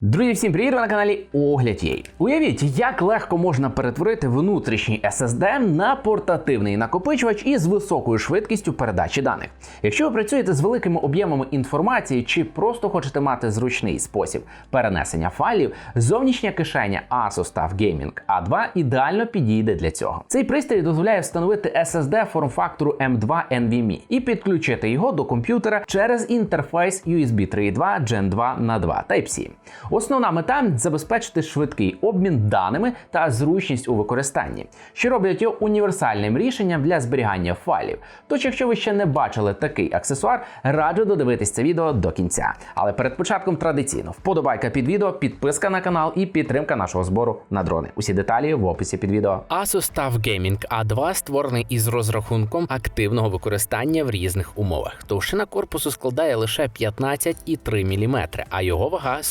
Друзі, всім привіт! Ви на каналі Огляд Єй. Уявіть, як легко можна перетворити внутрішній SSD на портативний накопичувач із високою швидкістю передачі даних. Якщо ви працюєте з великими об'ємами інформації чи просто хочете мати зручний спосіб перенесення файлів, зовнішня кишеня Asus TUF Gaming A2 ідеально підійде для цього. Цей пристрій дозволяє встановити SSD форм-фактору M2 NVMe і підключити його до комп'ютера через інтерфейс USB 3.2 Gen 2 на 2 Type-C. Основна мета забезпечити швидкий обмін даними та зручність у використанні, що роблять його універсальним рішенням для зберігання файлів. Тож, якщо ви ще не бачили такий аксесуар, раджу додивитись це відео до кінця. Але перед початком традиційно вподобайка під відео, підписка на канал і підтримка нашого збору на дрони. Усі деталі в описі під відео. Asus TUF Gaming A2 створений із розрахунком активного використання в різних умовах. Товщина корпусу складає лише 15,3 мм, а його вага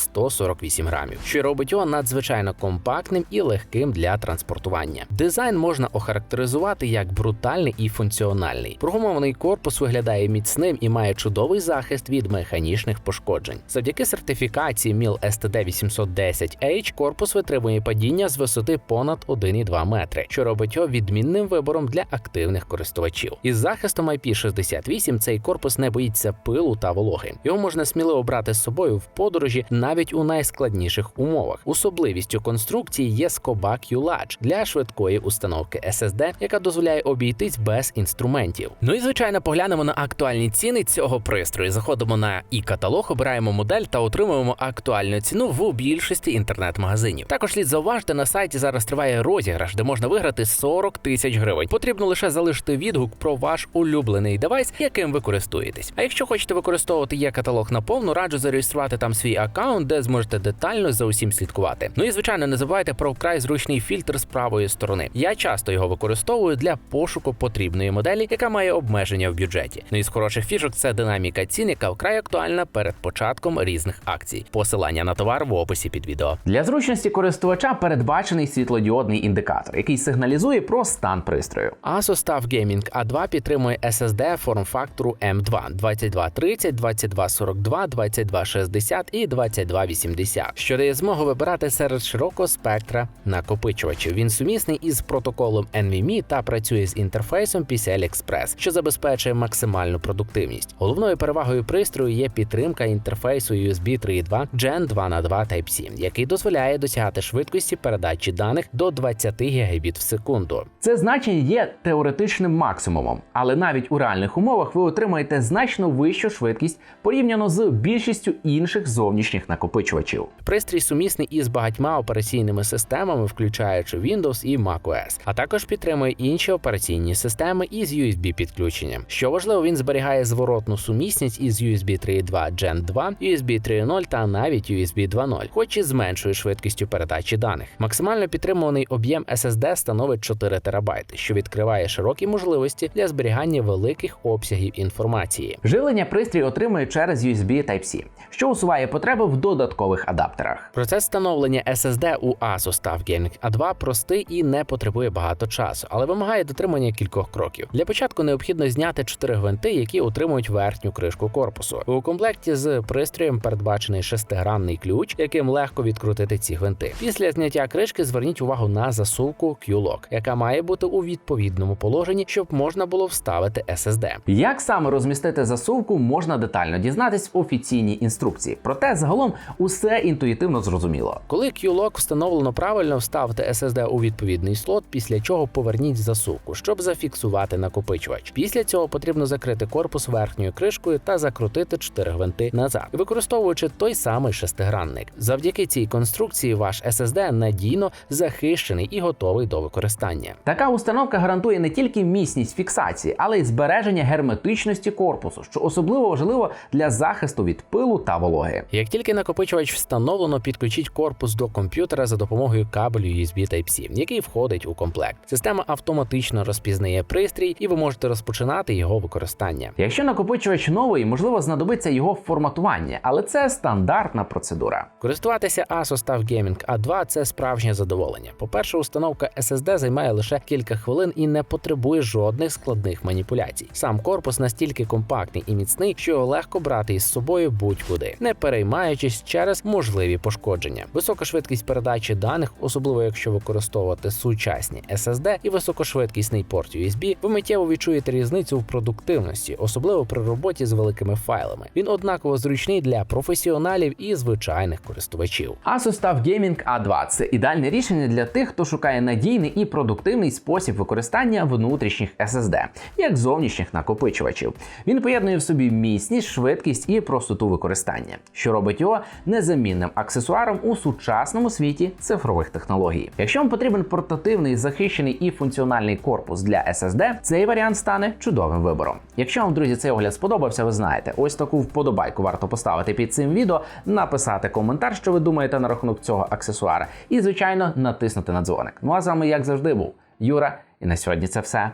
148 грамів, що робить його надзвичайно компактним і легким для транспортування. Дизайн можна охарактеризувати як брутальний і функціональний. Прогумований корпус виглядає міцним і має чудовий захист від механічних пошкоджень. Завдяки сертифікації MIL STD 810H корпус витримує падіння з висоти понад 1,2 метри, що робить його відмінним вибором для активних користувачів. Із захистом IP68 цей корпус не боїться пилу та вологи. Його можна сміливо брати з собою в подорожі навіть у найскладніших умовах. Особливістю конструкції є скоба Q-Latch для швидкої установки SSD, яка дозволяє обійтись без інструментів. Ну і звичайно, поглянемо на актуальні ціни цього пристрою. Заходимо на і каталог, обираємо модель та отримуємо актуальну ціну в більшості інтернет-магазинів. Також слід зауважити, на сайті зараз триває розіграш, де можна виграти 40 тисяч гривень. Потрібно лише залишити відгук про ваш улюблений девайс, яким ви користуєтесь. А якщо хочете використовувати є каталог наповну, раджу зареєструвати там свій аккаунт, де зможете детально за усім слідкувати. Ну і звичайно, не забувайте про вкрай зручний фільтр з правої сторони. Я часто його використовую для пошуку потрібної моделі, яка має обмеження в бюджеті. Ну і з хороших фішок це динаміка цін, яка вкрай актуальна перед початком різних акцій. Посилання на товар в описі під відео. Для зручності користувача передбачений світлодіодний індикатор, який сигналізує про стан пристрою. Asus TUF Gaming A2 підтримує SSD форм-фактору M2 2230, 2242, 2260 і 2280, що дає змогу вибирати серед широкого спектра накопичувачів. Він сумісний із протоколом NVMe та працює з інтерфейсом PCI Express, що забезпечує максимальну продуктивність. Головною перевагою пристрою є підтримка інтерфейсу USB 3.2 Gen 2 на 2 Type-C, який дозволяє досягати швидкості передачі даних до 20 Гбіт в секунду. Це значення є теоретичним максимумом, але навіть у реальних умовах ви отримаєте значно вищу швидкість порівняно з більшістю інших зовнішніх накопичувачів. Пристрій сумісний із багатьма операційними системами, включаючи Windows і macOS, а також підтримує інші операційні системи із USB підключенням. Що важливо, він зберігає зворотну сумісність із USB 3.2 Gen 2, USB 3.0 та навіть USB 2.0, хоч і з меншою швидкістю передачі даних. Максимально підтримуваний об'єм SSD становить 4 ТБ, що відкриває широкі можливості для зберігання великих обсягів інформації. Живлення пристрій отримує через USB Type-C, що усуває потреби в додаткових адаптерах. Процес встановлення SSD у Asus TUF Gaming A2 простий і не потребує багато часу, але вимагає дотримання кількох кроків. Для початку необхідно зняти чотири гвинти, які утримують верхню кришку корпусу. У комплекті з пристроєм передбачений шестигранний ключ, яким легко відкрутити ці гвинти. Після зняття кришки зверніть увагу на засувку Q-Lock, яка має бути у відповідному положенні, щоб можна було вставити SSD. Як саме розмістити засувку, можна детально дізнатись в офіційній інструкції. Проте загалом усе інтуїтивно зрозуміло. Коли Q-Lock встановлено правильно, вставте SSD у відповідний слот, після чого поверніть засувку, щоб зафіксувати накопичувач. Після цього потрібно закрити корпус верхньою кришкою та закрутити 4 гвинти назад, використовуючи той самий шестигранник. Завдяки цій конструкції ваш SSD надійно захищений і готовий до використання. Така установка гарантує не тільки міцність фіксації, але й збереження герметичності корпусу, що особливо важливо для захисту від пилу та вологи. Як тільки накопичувач встановлено, підключіть корпус до комп'ютера за допомогою кабелю USB Type-C, який входить у комплект. Система автоматично розпізнає пристрій, і ви можете розпочинати його використання. Якщо накопичувач новий, можливо знадобиться його форматування, але це стандартна процедура. Користуватися Asus TUF Gaming A2 – це справжнє задоволення. По-перше, установка SSD займає лише кілька хвилин і не потребує жодних складних маніпуляцій. Сам корпус настільки компактний і міцний, що його легко брати із собою будь-куди, не переймаючись через через можливі пошкодження. Висока швидкість передачі даних, особливо якщо використовувати сучасні SSD і високошвидкісний порт USB, ви миттєво відчуєте різницю в продуктивності, особливо при роботі з великими файлами. Він однаково зручний для професіоналів і звичайних користувачів. Asus TUF Gaming A2 це ідеальне рішення для тих, хто шукає надійний і продуктивний спосіб використання внутрішніх SSD, як зовнішніх накопичувачів. Він поєднує в собі міцність, швидкість і простоту використання, що робить його незамінним аксесуаром у сучасному світі цифрових технологій. Якщо вам потрібен портативний, захищений і функціональний корпус для SSD, цей варіант стане чудовим вибором. Якщо вам, друзі, цей огляд сподобався, ви знаєте, ось таку вподобайку варто поставити під цим відео, написати коментар, що ви думаєте на рахунок цього аксесуара, і, звичайно, натиснути на дзвоник. Ну а з вами, як завжди, був Юра, і на сьогодні це все.